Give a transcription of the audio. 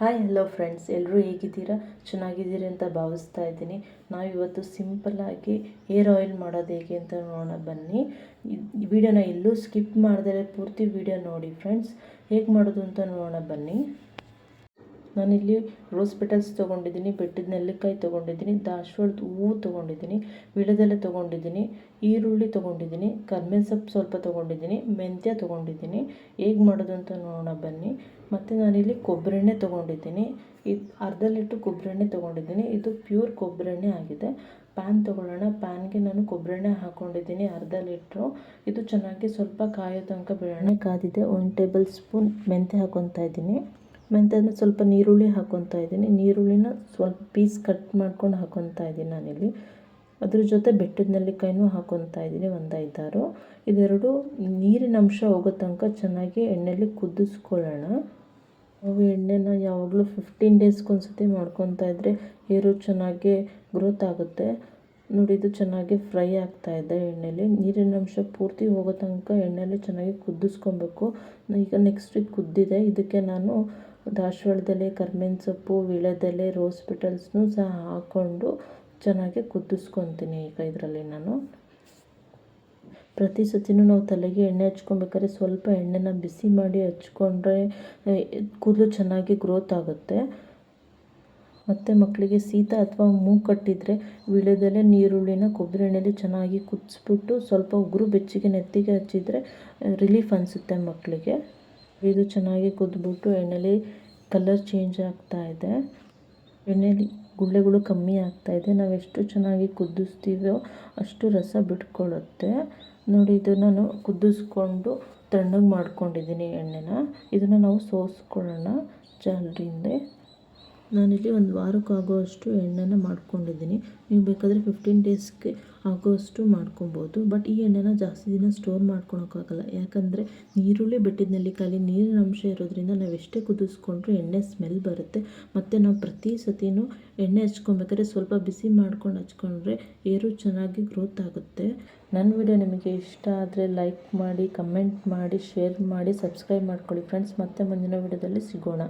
Hi hello friends ಎಲ್ಲರೂ ಹೇಗಿದ್ದೀರಾ? ಚೆನ್ನಾಗಿದ್ದೀರಿ ಅಂತ ಭಾವಿಸ್ತಾ ಇದ್ದೀನಿ. ನಾವಿವತ್ತು ಸಿಂಪಲ್ಲಾಗಿ ಹೇರ್ ಆಯಿಲ್ ಮಾಡೋದು ಹೇಗೆ ಅಂತ ನೋಡೋಣ ಬನ್ನಿ. ವಿಡಿಯೋನ ಎಲ್ಲೂ ಸ್ಕಿಪ್ ಮಾಡಿದರೆ ಪೂರ್ತಿ ವಿಡಿಯೋ ನೋಡಿ ಫ್ರೆಂಡ್ಸ್ ಹೇಗೆ ಮಾಡೋದು ಅಂತ ನೋಡೋಣ ಬನ್ನಿ. ನಾನಿಲ್ಲಿ ರೋಸ್ ಪೆಟಲ್ಸ್ ತೊಗೊಂಡಿದ್ದೀನಿ, ಬೆಟ್ಟದ ನೆಲ್ಲಿಕಾಯಿ ತೊಗೊಂಡಿದ್ದೀನಿ ದಾಶ್ವಾಳದ ಹೂವು ತೊಗೊಂಡಿದ್ದೀನಿ ವಿಳೆದೆಲೆ ತೊಗೊಂಡಿದ್ದೀನಿ, ಈರುಳ್ಳಿ ತೊಗೊಂಡಿದ್ದೀನಿ, ಕರ್ಬೇವಿನ ಸೊಪ್ಪು ಸ್ವಲ್ಪ ತೊಗೊಂಡಿದ್ದೀನಿ, ಮೆಂತ್ಯ ತೊಗೊಂಡಿದ್ದೀನಿ. ಹೇಗೆ ಮಾಡೋದು ಅಂತ ನೋಡೋಣ ಬನ್ನಿ. ಮತ್ತು ನಾನಿಲ್ಲಿ ಕೊಬ್ಬರೆಣ್ಣೆ ತೊಗೊಂಡಿದ್ದೀನಿ. ಇದು ಅರ್ಧ ಲೀಟ್ರ್ ಕೊಬ್ಬರೆಣ್ಣೆ ತೊಗೊಂಡಿದ್ದೀನಿ. ಇದು ಪ್ಯೂರ್ ಕೊಬ್ಬರೆಣ್ಣೆ ಆಗಿದೆ. ಪ್ಯಾನ್ ತೊಗೊಳ್ಳೋಣ. ಪ್ಯಾನ್ಗೆ ನಾನು ಕೊಬ್ಬರೆಣ್ಣೆ ಹಾಕ್ಕೊಂಡಿದ್ದೀನಿ ಅರ್ಧ ಲೀಟ್ರು. ಇದು ಚೆನ್ನಾಗಿ ಸ್ವಲ್ಪ ಕಾಯೋ ತನಕ ಬೆಳೆಣ್ಣೆ ಕಾದಿದೆ. ಒಂದು ಟೇಬಲ್ ಸ್ಪೂನ್ ಮೆಂತ್ಯ ಹಾಕ್ಕೊತಾ ಇದ್ದೀನಿ. ಮೆಂತ್ಯನ ಸ್ವಲ್ಪ ನೀರುಳ್ಳಿ ಹಾಕ್ಕೊತಾ ಇದ್ದೀನಿ. ನೀರುಳ್ಳಿನ ಸ್ವಲ್ಪ ಪೀಸ್ ಕಟ್ ಮಾಡ್ಕೊಂಡು ಹಾಕ್ಕೊತಾ ಇದ್ದೀನಿ ನಾನಿಲ್ಲಿ. ಅದ್ರ ಜೊತೆ ಬೆಟ್ಟದ ನೆಲ್ಲಿಕಾಯಿನೂ ಹಾಕ್ಕೊತಾ ಇದ್ದೀನಿ ಒಂದು ಐದಾರು ಇದೆರಡು ನೀರಿನ ಅಂಶ ಹೋಗೋ ತನಕ ಚೆನ್ನಾಗಿ ಎಣ್ಣೆಯಲ್ಲಿ ಕುದಿಸ್ಕೊಳ್ಳೋಣ. ನಾವು ಎಣ್ಣೆನ ಯಾವಾಗಲೂ ಫಿಫ್ಟೀನ್ ಡೇಸ್ಗೊಂದ್ಸತಿ ಮಾಡ್ಕೊತಾ ಇದ್ದರೆ ಹೇರು ಚೆನ್ನಾಗಿ ಗ್ರೋತ್ ಆಗುತ್ತೆ. ನೋಡಿ, ಇದು ಚೆನ್ನಾಗಿ ಫ್ರೈ ಆಗ್ತಾ ಇದೆ ಎಣ್ಣೆಯಲ್ಲಿ ನೀರಿನ ಅಂಶ ಪೂರ್ತಿ ಹೋಗೋ ತನಕ ಎಣ್ಣೆಯಲ್ಲಿ ಚೆನ್ನಾಗಿ ಕುದಿಸ್ಕೊಬೇಕು ಈಗ ನೆಕ್ಸ್ಟ್ ಇದು ಕುದ್ದಿದೆ. ಇದಕ್ಕೆ ನಾನು ದಾಸವಾಳದೆಲೆ ಕರ್ಬೇವಿನ ಸೊಪ್ಪು ವೀಳ್ಯದೆಲೆ ರೋಸ್ ಪೆಟಲ್ಸ್ನೂ ಸಹ ಹಾಕ್ಕೊಂಡು ಚೆನ್ನಾಗಿ ಕುದಿಸ್ಕೊತೀನಿ ಈಗ ಇದರಲ್ಲಿ ನಾನು. ಪ್ರತಿ ಸತಿನೂ ನಾವು ತಲೆಗೆ ಎಣ್ಣೆ ಹಚ್ಕೊಬೇಕಾದ್ರೆ ಸ್ವಲ್ಪ ಎಣ್ಣೆನ ಬಿಸಿ ಮಾಡಿ ಹಚ್ಕೊಂಡ್ರೆ ಕೂದಲು ಚೆನ್ನಾಗಿ ಗ್ರೋತ್ ಆಗುತ್ತೆ. ಮತ್ತು ಮಕ್ಕಳಿಗೆ ಶೀತ ಅಥವಾ ಮೂಗು ಕಟ್ಟಿದರೆ ವೀಳ್ಯದೆಲೆ ನೀರುಳ್ಳಿನ ಕೊಬ್ಬರಿ ಎಣ್ಣೆಲಿ ಚೆನ್ನಾಗಿ ಕುದಿಸ್ಬಿಟ್ಟು ಸ್ವಲ್ಪ ಉಗುರು ಬೆಚ್ಚಗೆ ನೆತ್ತಿಗೆ ಹಚ್ಚಿದರೆ ರಿಲೀಫ್ ಅನಿಸುತ್ತೆ ಮಕ್ಕಳಿಗೆ. ಇದು ಚೆನ್ನಾಗಿ ಕುದ್ಬಿಟ್ಟು ಎಣ್ಣೆಲಿ ಕಲರ್ ಚೇಂಜ್ ಆಗ್ತಾ ಇದೆ. ಎಣ್ಣೆಲಿ ಗುಳ್ಳೆಗಳು ಕಮ್ಮಿ ಆಗ್ತಾ ಇದೆ. ನಾವು ಎಷ್ಟು ಚೆನ್ನಾಗಿ ಕುದಿಸ್ತೀವೋ ಅಷ್ಟು ರಸ ಬಿಟ್ಕೊಳ್ಳುತ್ತೆ ನೋಡಿ ಇದು ನಾನು ಕುದಿಸ್ಕೊಂಡು ತಣ್ಣಗೆ ಮಾಡ್ಕೊಂಡಿದ್ದೀನಿ ಎಣ್ಣೆನ. ಇದನ್ನು ನಾವು ಸೋಸ್ಕೊಳ್ಳೋಣ. ಜಾಲರಿಯಿಂದ ನಾನಿಲ್ಲಿ ಒಂದು ವಾರಕ್ಕೆ ಆಗೋವಷ್ಟು ಎಣ್ಣೆನ ಮಾಡ್ಕೊಂಡಿದ್ದೀನಿ. ನೀವು ಬೇಕಾದರೆ ಫಿಫ್ಟೀನ್ ಡೇಸ್ಗೆ ಆಗೋವಷ್ಟು ಮಾಡ್ಕೊಬೋದು. ಬಟ್ ಈ ಎಣ್ಣೆನ ಜಾಸ್ತಿ ದಿನ ಸ್ಟೋರ್ ಮಾಡ್ಕೊಳೋಕ್ಕಾಗಲ್ಲ. ಯಾಕಂದರೆ ನೀರುಳ್ಳಿ ಬೆಟ್ಟಿದ ನೆಲ್ಲಿಕಾಯಲ್ಲಿ ನೀರಿನ ಅಂಶ ಇರೋದ್ರಿಂದ ನಾವು ಎಷ್ಟೇ ಕುದಿಸ್ಕೊಂಡ್ರೂ ಎಣ್ಣೆ ಸ್ಮೆಲ್ ಬರುತ್ತೆ. ಮತ್ತು ನಾವು ಪ್ರತಿ ಸತಿನೂ ಎಣ್ಣೆ ಹಚ್ಕೊಬೇಕಾದ್ರೆ ಸ್ವಲ್ಪ ಬಿಸಿ ಮಾಡ್ಕೊಂಡು ಹಚ್ಕೊಂಡ್ರೆ ಏರು ಚೆನ್ನಾಗಿ ಗ್ರೋತ್ ಆಗುತ್ತೆ. ನನ್ನ ವಿಡಿಯೋ ನಿಮಗೆ ಇಷ್ಟ ಆದರೆ ಲೈಕ್ ಮಾಡಿ ಕಮೆಂಟ್ ಮಾಡಿ ಶೇರ್ ಮಾಡಿ ಸಬ್ಸ್ಕ್ರೈಬ್ ಮಾಡ್ಕೊಳ್ಳಿ ಫ್ರೆಂಡ್ಸ್ ಮತ್ತೆ ಮುಂದಿನ ವಿಡಿಯೋದಲ್ಲಿ ಸಿಗೋಣ.